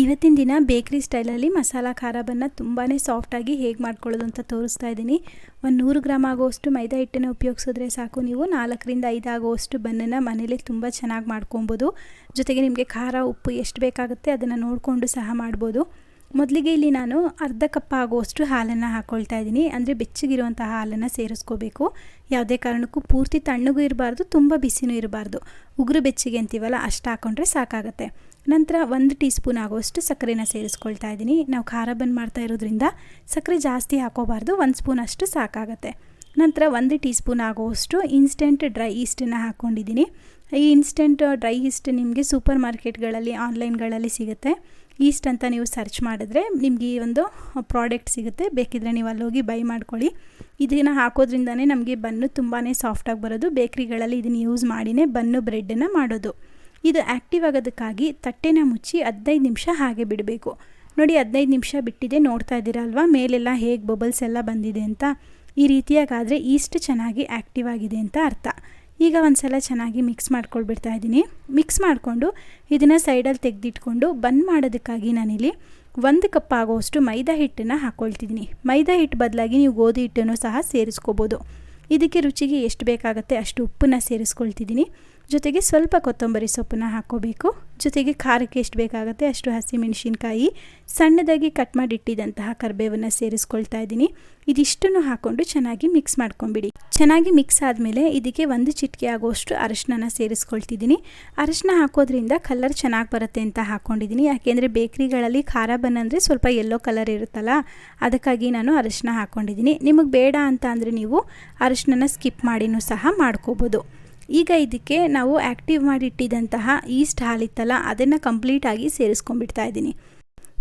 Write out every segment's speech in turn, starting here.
ಇವತ್ತಿನ ದಿನ ಬೇಕ್ರಿ ಸ್ಟೈಲಲ್ಲಿ ಮಸಾಲ ಖಾರ ಬನ್ನ ತುಂಬಾ ಸಾಫ್ಟಾಗಿ ಹೇಗೆ ಮಾಡ್ಕೊಳ್ಳೋದು ಅಂತ ತೋರಿಸ್ತಾ ಇದ್ದೀನಿ. ಒಂದು ನೂರು ಗ್ರಾಮ್ ಆಗೋವಷ್ಟು ಮೈದಾ ಹಿಟ್ಟನ್ನು ಉಪಯೋಗಿಸಿದ್ರೆ ಸಾಕು. ನೀವು ನಾಲ್ಕರಿಂದ ಐದು ಆಗೋವಷ್ಟು ಬನ್ನನ್ನು ಮನೇಲಿ ತುಂಬ ಚೆನ್ನಾಗಿ ಮಾಡ್ಕೊಬೋದು. ಜೊತೆಗೆ ನಿಮಗೆ ಖಾರ, ಉಪ್ಪು ಎಷ್ಟು ಬೇಕಾಗುತ್ತೆ ಅದನ್ನು ನೋಡಿಕೊಂಡು ಸಹ ಮಾಡ್ಬೋದು. ಮೊದಲಿಗೆ ಇಲ್ಲಿ ನಾನು ಅರ್ಧ ಕಪ್ ಆಗುವಷ್ಟು ಹಾಲನ್ನು ಹಾಕ್ಕೊಳ್ತಾ ಇದ್ದೀನಿ. ಅಂದರೆ ಬೆಚ್ಚಗಿರುವಂಥ ಹಾಲನ್ನು ಸೇರಿಸ್ಕೋಬೇಕು. ಯಾವುದೇ ಕಾರಣಕ್ಕೂ ಪೂರ್ತಿ ತಣ್ಣಗೂ ಇರಬಾರ್ದು, ತುಂಬ ಬಿಸಿನೂ ಇರಬಾರ್ದು. ಉಗುರು ಬೆಚ್ಚಗೆ ಅಂತೀವಲ್ಲ, ಅಷ್ಟು ಹಾಕ್ಕೊಂಡ್ರೆ ಸಾಕಾಗುತ್ತೆ. ನಂತರ ಒಂದು ಟೀ ಸ್ಪೂನ್ ಆಗುವಷ್ಟು ಸಕ್ಕರೆನ ಸೇರಿಸ್ಕೊಳ್ತಾ ಇದ್ದೀನಿ. ನಾವು ಖಾರ ಬಂದ್ ಮಾಡ್ತಾ ಇರೋದ್ರಿಂದ ಸಕ್ಕರೆ ಜಾಸ್ತಿ ಹಾಕೋಬಾರ್ದು, ಒಂದು ಸ್ಪೂನ್ ಅಷ್ಟು ಸಾಕಾಗುತ್ತೆ. ನಂತರ ಒಂದು ಟೀ ಸ್ಪೂನ್ ಆಗುವಷ್ಟು ಇನ್ಸ್ಟೆಂಟ್ ಡ್ರೈ ಈಸ್ಟನ್ನು ಹಾಕ್ಕೊಂಡಿದ್ದೀನಿ ಈ ಇನ್ಸ್ಟೆಂಟ್ ಡ್ರೈ ಈಸ್ಟ್ ನಿಮಗೆ ಸೂಪರ್ ಮಾರ್ಕೆಟ್ಗಳಲ್ಲಿ ಆನ್ಲೈನ್ಗಳಲ್ಲಿ ಸಿಗುತ್ತೆ. ಈಸ್ಟ್ ಅಂತ ನೀವು ಸರ್ಚ್ ಮಾಡಿದ್ರೆ ನಿಮಗೆ ಈ ಒಂದು ಪ್ರಾಡಕ್ಟ್ ಸಿಗುತ್ತೆ. ಬೇಕಿದ್ರೆ ನೀವು ಅಲ್ಲೋಗಿ ಬೈ ಮಾಡ್ಕೊಳ್ಳಿ. ಇದನ್ನು ಹಾಕೋದ್ರಿಂದನೇ ನಮಗೆ ಬನ್ನು ತುಂಬಾ ಸಾಫ್ಟಾಗಿ ಬರೋದು. ಬೇಕ್ರಿಗಳಲ್ಲಿ ಇದನ್ನು ಯೂಸ್ ಮಾಡಿನೇ ಬನ್ನು ಬ್ರೆಡ್ಡನ್ನು ಮಾಡೋದು. ಇದು ಆ್ಯಕ್ಟಿವ್ ಆಗೋದಕ್ಕಾಗಿ ತಟ್ಟೆನ ಮುಚ್ಚಿ ಹದಿನೈದು ನಿಮಿಷ ಹಾಗೆ ಬಿಡಬೇಕು. ನೋಡಿ, ಹದಿನೈದು ನಿಮಿಷ ಬಿಟ್ಟಿದೆ, ನೋಡ್ತಾ ಇದ್ದೀರಾ ಅಲ್ವಾ? ಮೇಲೆಲ್ಲ ಹೇಗೆ ಬಬಲ್ಸ್ ಎಲ್ಲ ಬಂದಿದೆ ಅಂತ. ಈ ರೀತಿಯಾಗಾದರೆ ಈಸ್ಟ್ ಚೆನ್ನಾಗಿ ಆ್ಯಕ್ಟಿವ್ ಆಗಿದೆ ಅಂತ ಅರ್ಥ. ಈಗ ಒಂದು ಸಲ ಚೆನ್ನಾಗಿ ಮಿಕ್ಸ್ ಮಾಡ್ಕೊಳ್ಬಿಡ್ತಾ ಇದ್ದೀನಿ. ಮಿಕ್ಸ್ ಮಾಡಿಕೊಂಡು ಇದನ್ನು ಸೈಡಲ್ಲಿ ತೆಗೆದಿಟ್ಕೊಂಡು ಬಂದ್ ಮಾಡೋದಕ್ಕಾಗಿ ನಾನಿಲ್ಲಿ ಒಂದು ಕಪ್ ಆಗೋಷ್ಟು ಮೈದಾ ಹಿಟ್ಟನ್ನು ಹಾಕ್ಕೊಳ್ತಿದ್ದೀನಿ ಮೈದಾ ಹಿಟ್ಟು ಬದಲಾಗಿ ನೀವು ಗೋಧಿ ಹಿಟ್ಟನ್ನು ಸಹ ಸೇರಿಸ್ಕೋಬೋದು. ಇದಕ್ಕೆ ರುಚಿಗೆ ಎಷ್ಟು ಬೇಕಾಗುತ್ತೆ ಅಷ್ಟು ಉಪ್ಪನ್ನು ಸೇರಿಸ್ಕೊಳ್ತಿದ್ದೀನಿ. ಜೊತೆಗೆ ಸ್ವಲ್ಪ ಕೊತ್ತಂಬರಿ ಸೊಪ್ಪನ್ನು ಹಾಕ್ಕೋಬೇಕು. ಜೊತೆಗೆ ಖಾರಕ್ಕೆ ಎಷ್ಟು ಬೇಕಾಗುತ್ತೆ ಅಷ್ಟು ಹಸಿಮೆಣಸಿನ್ಕಾಯಿ ಸಣ್ಣದಾಗಿ ಕಟ್ ಮಾಡಿ ಕರ್ಬೇವನ್ನು ಸೇರಿಸ್ಕೊಳ್ತಾ ಇದ್ದೀನಿ. ಇದಿಷ್ಟನ್ನು ಹಾಕ್ಕೊಂಡು ಚೆನ್ನಾಗಿ ಮಿಕ್ಸ್ ಮಾಡ್ಕೊಂಬಿಡಿ. ಚೆನ್ನಾಗಿ ಮಿಕ್ಸ್ ಆದಮೇಲೆ ಇದಕ್ಕೆ ಒಂದು ಚಿಟಿಕೆ ಆಗುವಷ್ಟು ಅರಶಿನ ಸೇರಿಸ್ಕೊಳ್ತಿದ್ದೀನಿ. ಅರಶಿನ ಹಾಕೋದ್ರಿಂದ ಕಲರ್ ಚೆನ್ನಾಗಿ ಬರುತ್ತೆ ಅಂತ ಹಾಕ್ಕೊಂಡಿದ್ದೀನಿ. ಯಾಕೆಂದರೆ ಬೇಕ್ರಿಗಳಲ್ಲಿ ಖಾರ ಬಂದರೆ ಸ್ವಲ್ಪ ಯೆಲ್ಲೋ ಕಲರ್ ಇರುತ್ತಲ್ಲ, ಅದಕ್ಕಾಗಿ ನಾನು ಅರಶಿನ ಹಾಕ್ಕೊಂಡಿದ್ದೀನಿ. ನಿಮಗೆ ಬೇಡ ಅಂತ ಅಂದರೆ ನೀವು ಅರಶಿನ ಸ್ಕಿಪ್ ಮಾಡಿನೂ ಸಹ ಮಾಡ್ಕೋಬೋದು. ಈಗ ಇದಕ್ಕೆ ನಾವು ಆ್ಯಕ್ಟಿವ್ ಮಾಡಿಟ್ಟಿದ್ದಂತಹ ಈಸ್ಟ್ ಹಾಲಿತ್ತಲ್ಲ, ಅದನ್ನು ಕಂಪ್ಲೀಟಾಗಿ ಸೇರಿಸ್ಕೊಂಡ್ಬಿಡ್ತಾ ಇದ್ದೀನಿ.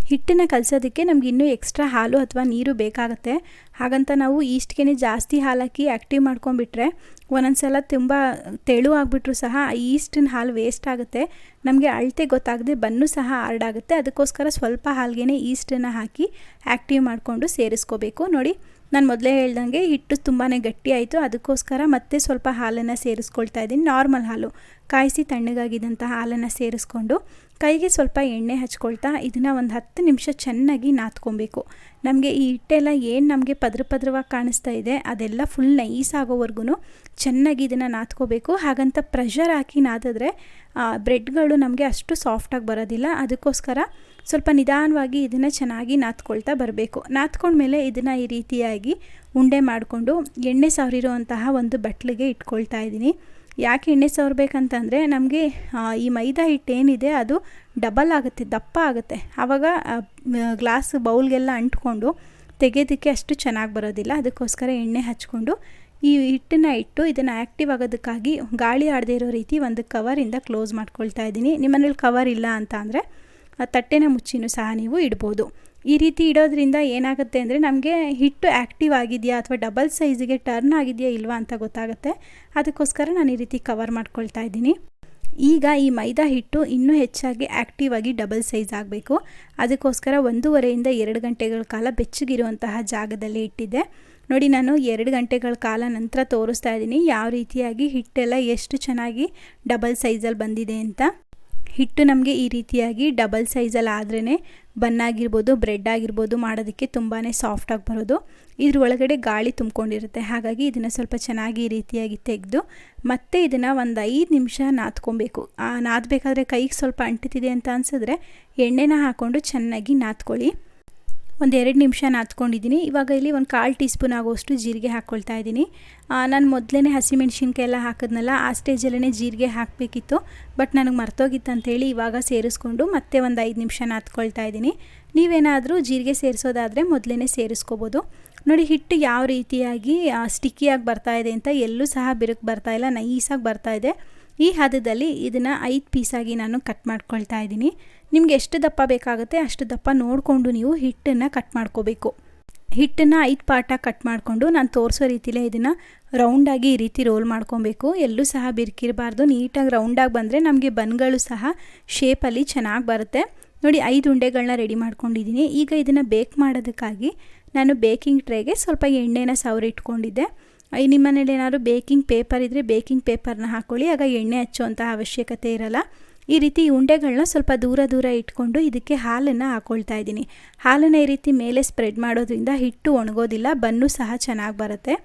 ಹಿಟ್ಟನ್ನು ಕಲಸೋದಕ್ಕೆ ನಮ್ಗೆ ಇನ್ನೂ ಎಕ್ಸ್ಟ್ರಾ ಹಾಲು ಅಥವಾ ನೀರು ಬೇಕಾಗುತ್ತೆ. ಹಾಗಂತ ನಾವು ಈಸ್ಟ್ಗೆ ಜಾಸ್ತಿ ಹಾಲಾಕಿ ಆ್ಯಕ್ಟಿವ್ ಮಾಡ್ಕೊಂಡ್ಬಿಟ್ರೆ ಒಂದೊಂದು ಸಲ ತುಂಬ ತೆಳು ಆಗಿಬಿಟ್ರು ಸಹ ಈಸ್ಟಿನ ಹಾಲು ವೇಸ್ಟ್ ಆಗುತ್ತೆ. ನಮಗೆ ಅಳತೆ ಗೊತ್ತಾಗದೆ ಬನ್ನು ಸಹ ಹಾರ್ಡಾಗುತ್ತೆ ಅದಕ್ಕೋಸ್ಕರ ಸ್ವಲ್ಪ ಹಾಲ್ಗೆ ಈಸ್ಟನ್ನು ಹಾಕಿ ಆ್ಯಕ್ಟಿವ್ ಮಾಡಿಕೊಂಡು ಸೇರಿಸ್ಕೋಬೇಕು. ನೋಡಿ ನಾನು ಮೊದಲೇ ಹೇಳ್ದಂಗೆ ಹಿಟ್ಟು ತುಂಬಾ ಗಟ್ಟಿ ಆಯಿತು ಅದಕ್ಕೋಸ್ಕರ ಮತ್ತೆ ಸ್ವಲ್ಪ ಹಾಲನ್ನು ಸೇರಿಸ್ಕೊಳ್ತಾ ಇದ್ದೀನಿ. ನಾರ್ಮಲ್ ಹಾಲು. ಕಾಯಿಸಿ ತಣ್ಣಗಾಗಿದ್ದಂಥ ಹಾಲನ್ನು ಸೇರಿಸ್ಕೊಂಡು ಕೈಗೆ ಸ್ವಲ್ಪ ಎಣ್ಣೆ ಹಚ್ಕೊಳ್ತಾ ಇದನ್ನು ಒಂದು ಹತ್ತು ನಿಮಿಷ ಚೆನ್ನಾಗಿ ನಾದ್ಕೊಬೇಕು ನಮಗೆ ಈ ಹಿಟ್ಟೆಲ್ಲ ಏನು ನಮಗೆ ಪದ್ರ ಪದ್ರವಾಗಿ ಕಾಣಿಸ್ತಾ ಇದೆ, ಅದೆಲ್ಲ ಫುಲ್ ನೈಸ್ ಆಗೋವರೆಗೂ ಚೆನ್ನಾಗಿ ಇದನ್ನು ನಾದ್ಕೋಬೇಕು ಹಾಗಂತ ಪ್ರೆಷರ್ ಹಾಕಿ ನಾದಿದ್ರೆ ಬ್ರೆಡ್ಗಳು ನಮಗೆ ಅಷ್ಟು ಸಾಫ್ಟಾಗಿ ಬರೋದಿಲ್ಲ. ಅದಕ್ಕೋಸ್ಕರ ಸ್ವಲ್ಪ ನಿಧಾನವಾಗಿ ಇದನ್ನು ಚೆನ್ನಾಗಿ ನಾದ್ಕೊಳ್ತಾ ಬರಬೇಕು. ನಾದ್ಕೊಂಡ್ಮೇಲೆ ಇದನ್ನು ಈ ರೀತಿಯಾಗಿ ಉಂಡೆ ಮಾಡಿಕೊಂಡು ಎಣ್ಣೆ ಸಾವಿರಿರುವಂತಹ ಒಂದು ಬಟ್ಲಿಗೆ ಇಟ್ಕೊಳ್ತಾ ಇದ್ದೀನಿ ಯಾಕೆ ಎಣ್ಣೆ ಸವರ್ಬೇಕಂತಂದರೆ ನಮಗೆ ಈ ಮೈದಾ ಹಿಟ್ಟು ಏನಿದೆ ಅದು ಡಬಲ್ ಆಗುತ್ತೆ, ದಪ್ಪ ಆಗುತ್ತೆ. ಆವಾಗ ಗ್ಲಾಸ್ ಬೌಲ್ಗೆಲ್ಲ ಅಂಟ್ಕೊಂಡು ತೆಗೆಯೋದಕ್ಕೆ ಅಷ್ಟು ಚೆನ್ನಾಗಿ ಬರೋದಿಲ್ಲ. ಅದಕ್ಕೋಸ್ಕರ ಎಣ್ಣೆ ಹಚ್ಕೊಂಡು ಈ ಹಿಟ್ಟನ್ನು ಇಟ್ಟು ಇದನ್ನು ಆ್ಯಕ್ಟಿವ್ ಆಗೋದಕ್ಕಾಗಿ ಗಾಳಿ ಆಡದೇ ಇರೋ ರೀತಿ ಒಂದು ಕವರಿಂದ ಕ್ಲೋಸ್ ಮಾಡ್ಕೊಳ್ತಾ ಇದ್ದೀನಿ. ನಿಮ್ಮನೇಲಿ ಕವರ್ ಇಲ್ಲ ಅಂತ ಅಂದರೆ ತಟ್ಟೆನ ಮುಚ್ಚಿನೂ ಸಹ ನೀವು ಇಡ್ಬೋದು. ಈ ರೀತಿ ಇಡೋದ್ರಿಂದ ಏನಾಗುತ್ತೆ ಅಂದರೆ ನಮಗೆ ಹಿಟ್ಟು ಆ್ಯಕ್ಟಿವ್ ಆಗಿದೆಯಾ ಅಥವಾ ಡಬಲ್ ಸೈಜಿಗೆ ಟರ್ನ್ ಆಗಿದೆಯಾ ಇಲ್ವಾ ಅಂತ ಗೊತ್ತಾಗುತ್ತೆ. ಅದಕ್ಕೋಸ್ಕರ ನಾನು ಈ ರೀತಿ ಕವರ್ ಮಾಡ್ಕೊಳ್ತಾ ಇದ್ದೀನಿ. ಈಗ ಈ ಮೈದಾ ಹಿಟ್ಟು ಇನ್ನೂ ಹೆಚ್ಚಾಗಿ ಆ್ಯಕ್ಟಿವ್ ಆಗಿ ಡಬಲ್ ಸೈಜ್ ಆಗಬೇಕು. ಅದಕ್ಕೋಸ್ಕರ ಒಂದೂವರೆಯಿಂದ ಎರಡು ಗಂಟೆಗಳ ಕಾಲ ಬೆಚ್ಚಗಿರುವಂತಹ ಜಾಗದಲ್ಲಿ ಇಟ್ಟಿದ್ದೆ. ನೋಡಿ, ನಾನು ಎರಡು ಗಂಟೆಗಳ ಕಾಲ ನಂತರ ತೋರಿಸ್ತಾ ಇದ್ದೀನಿ ಯಾವ ರೀತಿಯಾಗಿ ಹಿಟ್ಟೆಲ್ಲ ಎಷ್ಟು ಚೆನ್ನಾಗಿ ಡಬಲ್ ಸೈಜಲ್ಲಿ ಬಂದಿದೆ ಅಂತ. ಹಿಟ್ಟು ನಮಗೆ ಈ ರೀತಿಯಾಗಿ ಡಬಲ್ ಸೈಜಲ್ಲಿ ಆದ್ರೇ ಬನ್ ಆಗಿರ್ಬೋದು ಬ್ರೆಡ್ ಆಗಿರ್ಬೋದು ಮಾಡೋದಕ್ಕೆ ತುಂಬಾ ಸಾಫ್ಟಾಗಿ ಬರೋದು. ಇದ್ರ ಒಳಗಡೆ ಗಾಳಿ ತುಂಬ್ಕೊಂಡಿರುತ್ತೆ. ಹಾಗಾಗಿ ಇದನ್ನು ಸ್ವಲ್ಪ ಚೆನ್ನಾಗಿ ಈ ರೀತಿಯಾಗಿ ತೆಗೆದು ಮತ್ತೆ ಇದನ್ನು ಒಂದು ಐದು ನಿಮಿಷ ನಾದ್ಕೊಬೇಕು ನಾದಬೇಕಾದ್ರೆ ಕೈಗೆ ಸ್ವಲ್ಪ ಅಂಟುತ್ತಿದೆ ಅಂತ ಅನಿಸಿದ್ರೆ ಎಣ್ಣೆನ ಹಾಕ್ಕೊಂಡು ಚೆನ್ನಾಗಿ ನಾದ್ಕೊಳ್ಳಿ ಒಂದು ಎರಡು ನಿಮಿಷ ನಾದ್ಕೊಂಡಿದ್ದೀನಿ ಇವಾಗ ಇಲ್ಲಿ ಒಂದು ಕಾಲು ಟೀ ಸ್ಪೂನ್ ಆಗೋಷ್ಟು ಜೀರಿಗೆ ಹಾಕ್ಕೊಳ್ತಾ ಇದ್ದೀನಿ. ನಾನು ಮೊದಲೇ ಹಸಿಮೆಣ್ಸಿನ್ಕಾಯಿ ಎಲ್ಲ ಹಾಕಿದ್ನಲ್ಲ, ಆ ಸ್ಟೇಜಲ್ಲೇ ಜೀರಿಗೆ ಹಾಕಬೇಕಿತ್ತು. ಬಟ್ ನನಗೆ ಮರ್ತೋಗಿತ್ತು ಅಂತೇಳಿ ಇವಾಗ ಸೇರಿಸ್ಕೊಂಡು ಮತ್ತೆ ಒಂದು ಐದು ನಿಮಿಷ ನಾದ್ಕೊಳ್ತಾ ಇದ್ದೀನಿ. ನೀವೇನಾದರೂ ಜೀರಿಗೆ ಸೇರಿಸೋದಾದರೆ ಮೊದಲೇ ಸೇರಿಸ್ಕೋಬೋದು. ನೋಡಿ, ಹಿಟ್ಟು ಯಾವ ರೀತಿಯಾಗಿ ಸ್ಟಿಕ್ಕಿಯಾಗಿ ಬರ್ತಾ ಇದೆ ಅಂತ ಎಲ್ಲೂ ಸಹ ಬಿರುಕು ಬರ್ತಾ ಇಲ್ಲ, ನೈಸಾಗಿ ಬರ್ತಾ ಇದೆ. ಈ ಹದದಲ್ಲಿ ಇದನ್ನು ಐದು ಪೀಸಾಗಿ ನಾನು ಕಟ್ ಮಾಡ್ಕೊಳ್ತಾ ಇದ್ದೀನಿ. ನಿಮಗೆ ಎಷ್ಟು ದಪ್ಪ ಬೇಕಾಗುತ್ತೆ ಅಷ್ಟು ದಪ್ಪ ನೋಡಿಕೊಂಡು ನೀವು ಹಿಟ್ಟನ್ನು ಕಟ್ ಮಾಡ್ಕೋಬೇಕು. ಹಿಟ್ಟನ್ನು ಐದು ಪಾರ್ಟಾಗಿ ಕಟ್ ಮಾಡಿಕೊಂಡು ನಾನು ತೋರಿಸೋ ರೀತಿಲೇ ಇದನ್ನು ರೌಂಡಾಗಿ ಈ ರೀತಿ ರೋಲ್ ಮಾಡ್ಕೊಬೇಕು. ಎಲ್ಲೂ ಸಹ ಬಿರ್ಕಿರಬಾರ್ದು. ನೀಟಾಗಿ ರೌಂಡಾಗಿ ಬಂದರೆ ನಮಗೆ ಬನ್ಗಳು ಸಹ ಶೇಪಲ್ಲಿ ಚೆನ್ನಾಗಿ ಬರುತ್ತೆ. ನೋಡಿ, ಐದು ಉಂಡೆಗಳನ್ನ ರೆಡಿ ಮಾಡ್ಕೊಂಡಿದ್ದೀನಿ ಈಗ ಇದನ್ನು ಬೇಕ್ ಮಾಡೋದಕ್ಕಾಗಿ ನಾನು ಬೇಕಿಂಗ್ ಟ್ರೇಗೆ ಸ್ವಲ್ಪ ಎಣ್ಣೆನ ಸವರಿ ಇಟ್ಕೊಂಡಿದ್ದೆ ನಿಮ್ಮ ಮನೇಲಿ ಏನಾದ್ರು ಬೇಕಿಂಗ್ ಪೇಪರ್ ಇದ್ದರೆ ಬೇಕಿಂಗ್ ಪೇಪರ್ನ ಹಾಕ್ಕೊಳ್ಳಿ ಆಗ ಎಣ್ಣೆ ಹಚ್ಚುವಂಥ ಅವಶ್ಯಕತೆ ಇರಲ್ಲ. ಈ ರೀತಿ ಉಂಡೆಗಳನ್ನ ಸ್ವಲ್ಪ ದೂರ ದೂರ ಇಟ್ಕೊಂಡು ಇದಕ್ಕೆ ಹಾಲನ್ನು ಹಾಕ್ಕೊಳ್ತಾ ಇದ್ದೀನಿ. ಹಾಲನ್ನು ಈ ರೀತಿ ಮೇಲೆ ಸ್ಪ್ರೆಡ್ ಮಾಡೋದ್ರಿಂದ ಹಿಟ್ಟು ಒಣಗೋದಿಲ್ಲ, ಬನ್ನು ಸಹ ಚೆನ್ನಾಗಿ ಬರುತ್ತೆ.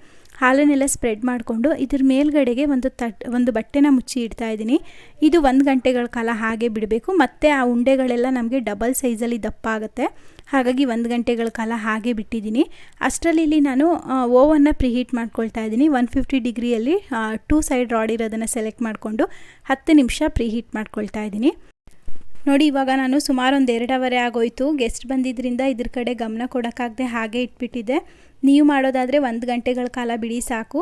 ಹಾಲನ್ನೆಲ್ಲ ಸ್ಪ್ರೆಡ್ ಮಾಡಿಕೊಂಡು ಇದ್ರ ಮೇಲ್ಗಡೆಗೆ ಒಂದು ತಟ್, ಒಂದು ಬಟ್ಟೆನ ಮುಚ್ಚಿ ಇಡ್ತಾ ಇದ್ದೀನಿ. ಇದು ಒಂದು ಗಂಟೆಗಳ ಕಾಲ ಹಾಗೆ ಬಿಡಬೇಕು. ಮತ್ತು ಆ ಉಂಡೆಗಳೆಲ್ಲ ನಮಗೆ ಡಬಲ್ ಸೈಜಲ್ಲಿ ದಪ್ಪ ಆಗುತ್ತೆ. ಹಾಗಾಗಿ ಒಂದು ಗಂಟೆಗಳ ಕಾಲ ಹಾಗೆ ಬಿಟ್ಟಿದ್ದೀನಿ. ಅಷ್ಟರಲ್ಲಿ ಇಲ್ಲಿ ನಾನು ಓವನ್ನ ಪ್ರಿಹೀಟ್ ಮಾಡ್ಕೊಳ್ತಾ ಇದ್ದೀನಿ. ಒನ್ ಫಿಫ್ಟಿ ಡಿಗ್ರಿಯಲ್ಲಿ ಟೂ ಸೈಡ್ ರಾಡ್ ಇರೋದನ್ನು ಸೆಲೆಕ್ಟ್ ಮಾಡಿಕೊಂಡು ಹತ್ತು ನಿಮಿಷ ಪ್ರಿಹೀಟ್ ಮಾಡ್ಕೊಳ್ತಾ ಇದ್ದೀನಿ. ನೋಡಿ, ಇವಾಗ ನಾನು ಸುಮಾರು ಒಂದು ಎರಡು ಅವರೆ ಆಗೋಯ್ತು. ಗೆಸ್ಟ್ ಬಂದಿದ್ದರಿಂದ ಇದ್ರ ಕಡೆ ಗಮನ ಕೊಡೋಕ್ಕಾಗದೆ ಹಾಗೆ ಇಟ್ಬಿಟ್ಟಿದ್ದೆ. ನೀವು ಮಾಡೋದಾದರೆ ಒಂದು ಗಂಟೆಗಳ ಕಾಲ ಬಿಡಿ ಸಾಕು.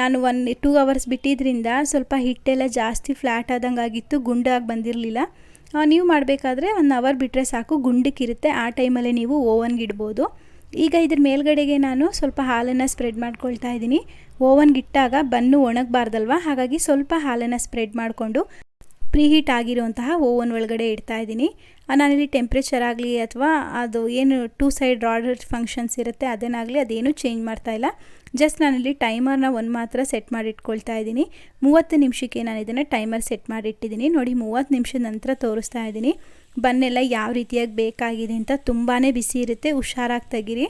ನಾನು ಒನ್ ಟೂ ಅವರ್ಸ್ ಬಿಟ್ಟಿದ್ದರಿಂದ ಸ್ವಲ್ಪ ಹಿಟ್ಟೆಲ್ಲ ಜಾಸ್ತಿ ಫ್ಲ್ಯಾಟ್ ಆದಂಗೆ ಆಗಿತ್ತು ಗುಂಡಾಗಿ ಬಂದಿರಲಿಲ್ಲ. ನೀವು ಮಾಡಬೇಕಾದ್ರೆ ಒನ್ ಅವರ್ ಬಿಟ್ಟರೆ ಸಾಕು, ಗುಂಡಕ್ಕಿರುತ್ತೆ. ಆ ಟೈಮಲ್ಲೇ ನೀವು ಓವನ್ಗೆ ಇಡ್ಬೋದು. ಈಗ ಇದ್ರ ಮೇಲ್ಗಡೆಗೆ ನಾನು ಸ್ವಲ್ಪ ಹಾಲನ್ನು ಸ್ಪ್ರೆಡ್ ಮಾಡ್ಕೊಳ್ತಾ ಇದ್ದೀನಿ. ಓವನ್ಗಿಟ್ಟಾಗ ಬನ್ನು ಒಣಗಬಾರ್ದಲ್ವ? ಹಾಗಾಗಿ ಸ್ವಲ್ಪ ಹಾಲನ್ನು ಸ್ಪ್ರೆಡ್ ಮಾಡಿಕೊಂಡು ಪ್ರೀಹೀಟ್ ಆಗಿರುವಂತಹ ಓವನ್ ಒಳಗಡೆ ಇಡ್ತಾ ಇದ್ದೀನಿ. ನಾನಿಲ್ಲಿ ಟೆಂಪ್ರೇಚರ್ ಆಗಲಿ ಅಥವಾ ಅದು ಏನು ಟೂ ಸೈಡ್ ರಾಡರ್ ಫಂಕ್ಷನ್ಸ್ ಇರುತ್ತೆ ಅದೇನಾಗಲಿ ಅದೇನು ಚೇಂಜ್ ಮಾಡ್ತಾ ಇಲ್ಲ. ಜಸ್ಟ್ ನಾನಿಲ್ಲಿ ಟೈಮರ್ನ ಒಂದು ಮಾತ್ರ ಸೆಟ್ ಮಾಡಿ ಇಟ್ಕೊಳ್ತಾ ಇದ್ದೀನಿ. ಮೂವತ್ತು ನಿಮಿಷಕ್ಕೆ ನಾನು ಇದನ್ನು ಟೈಮರ್ ಸೆಟ್ ಮಾಡಿ ಇಟ್ಟಿದ್ದೀನಿ ನೋಡಿ, ಮೂವತ್ತು ನಿಮಿಷದ ನಂತರ ತೋರಿಸ್ತಾ ಇದ್ದೀನಿ. ಬನ್ನೆಲ್ಲ ಯಾವ ರೀತಿಯಾಗಿ ಬೇಕಾಗಿದೆ ಅಂತ ತುಂಬಾ ಬಿಸಿ ಇರುತ್ತೆ, ಹುಷಾರಾಗಿ ತೆಗೀರಿ.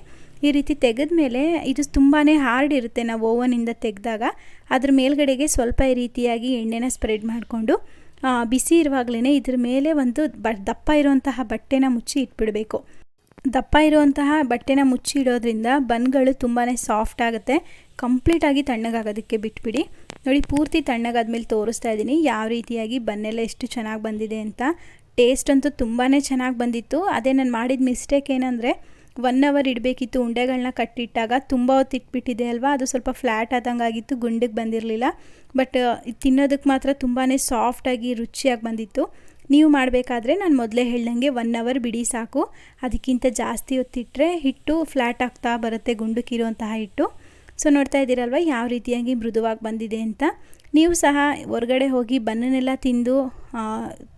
ಈ ರೀತಿ ತೆಗೆದ ಮೇಲೆ ಇದು ತುಂಬಾ ಹಾರ್ಡ್ ಇರುತ್ತೆ ನಾವು ಓವನಿಂದ ತೆಗೆದಾಗ. ಅದ್ರ ಮೇಲ್ಗಡೆಗೆ ಸ್ವಲ್ಪ ಈ ರೀತಿಯಾಗಿ ಎಣ್ಣೆನ ಸ್ಪ್ರೆಡ್ ಮಾಡಿಕೊಂಡು ಬಿಸಿ ಇರುವಾಗಲೇ ಇದ್ರ ಮೇಲೆ ಒಂದು ಬ ದಪ್ಪ ಇರುವಂತಹ ಬಟ್ಟೆನ ಮುಚ್ಚಿ ಇಟ್ಬಿಡಬೇಕು. ದಪ್ಪ ಇರುವಂತಹ ಬಟ್ಟೆನ ಮುಚ್ಚಿ ಇಡೋದ್ರಿಂದ ಬನ್ಗಳು ತುಂಬಾ ಸಾಫ್ಟ್ ಆಗುತ್ತೆ. ಕಂಪ್ಲೀಟಾಗಿ ತಣ್ಣಗಾಗೋದಕ್ಕೆ ಬಿಟ್ಬಿಡಿ. ನೋಡಿ, ಪೂರ್ತಿ ತಣ್ಣಗಾದ್ಮೇಲೆ ತೋರಿಸ್ತಾ ಇದ್ದೀನಿ ಯಾವ ರೀತಿಯಾಗಿ ಬನ್ನೆಲ್ಲ ಎಷ್ಟು ಚೆನ್ನಾಗಿ ಬಂದಿದೆ ಅಂತ. ಟೇಸ್ಟ್ ಅಂತೂ ತುಂಬಾ ಚೆನ್ನಾಗಿ ಬಂದಿತ್ತು. ಅದೇ ನಾನು ಮಾಡಿದ ಮಿಸ್ಟೇಕ್ ಏನಂದರೆ ಒನ್ ಅವರ್ ಇಡಬೇಕಿತ್ತು ಉಂಡೆಗಳನ್ನ ಕಟ್ಟಿಟ್ಟಾಗ ತುಂಬ ಹೊತ್ತು ಇಟ್ಬಿಟ್ಟಿದೆ ಅಲ್ವಾ? ಅದು ಸ್ವಲ್ಪ ಫ್ಲ್ಯಾಟ್ ಆದಂಗೆ ಆಗಿತ್ತು, ಗುಂಡಿಗೆ ಬಂದಿರಲಿಲ್ಲ. ಬಟ್ ತಿನ್ನೋದಕ್ಕೆ ಮಾತ್ರ ತುಂಬಾ ಸಾಫ್ಟಾಗಿ ರುಚಿಯಾಗಿ ಬಂದಿತ್ತು. ನೀವು ಮಾಡಬೇಕಾದ್ರೆ ನಾನು ಮೊದಲೇ ಹೇಳ್ದಂಗೆ ಒನ್ ಅವರ್ ಬಿಡಿ ಸಾಕು. ಅದಕ್ಕಿಂತ ಜಾಸ್ತಿ ಹೊತ್ತಿಟ್ಟರೆ ಹಿಟ್ಟು ಫ್ಲ್ಯಾಟ್ ಆಗ್ತಾ ಬರುತ್ತೆ ಗುಂಡಕ್ಕಿರುವಂತಹ ಹಿಟ್ಟು. ಸೊ ನೋಡ್ತಾ ಇದ್ದೀರಲ್ವ ಯಾವ ರೀತಿಯಾಗಿ ಮೃದುವಾಗಿ ಬಂದಿದೆ ಅಂತ. ನೀವು ಸಹ ಹೊರಗಡೆ ಹೋಗಿ ಬನ್ನನೆಲ್ಲ ತಿಂದು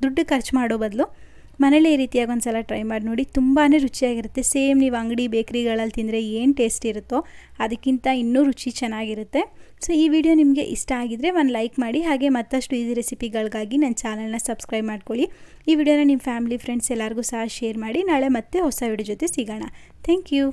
ದುಡ್ಡು ಖರ್ಚು ಮಾಡೋ ಬದಲು ಮನೇಲಿ ಈ ರೀತಿಯಾಗಿ ಒಂದು ಸಲ ಟ್ರೈ ಮಾಡಿ ನೋಡಿ ತುಂಬಾ ರುಚಿಯಾಗಿರುತ್ತೆ. ಸೇಮ್ ನೀವು ಅಂಗಡಿ ಬೇಕ್ರಿಗಳಲ್ಲಿ ತಿಂದರೆ ಏನು ಟೇಸ್ಟ್ ಇರುತ್ತೋ ಅದಕ್ಕಿಂತ ಇನ್ನೂ ರುಚಿ ಚೆನ್ನಾಗಿರುತ್ತೆ. ಸೊ ಈ ವಿಡಿಯೋ ನಿಮಗೆ ಇಷ್ಟ ಆಗಿದರೆ ಒಂದು ಲೈಕ್ ಮಾಡಿ, ಹಾಗೆ ಮತ್ತಷ್ಟು ಈಸಿ ರೆಸಿಪಿಗಳಿಗಾಗಿ ನನ್ನ ಚಾನಲ್ನ ಸಬ್ಸ್ಕ್ರೈಬ್ ಮಾಡ್ಕೊಳ್ಳಿ. ಈ ವಿಡಿಯೋನ ನಿಮ್ಮ ಫ್ಯಾಮಿಲಿ ಫ್ರೆಂಡ್ಸ್ ಎಲ್ಲರಿಗೂ ಸಹ ಶೇರ್ ಮಾಡಿ. ನಾಳೆ ಮತ್ತೆ ಹೊಸ ವಿಡಿಯೋ ಜೊತೆ ಸಿಗೋಣ. Thank you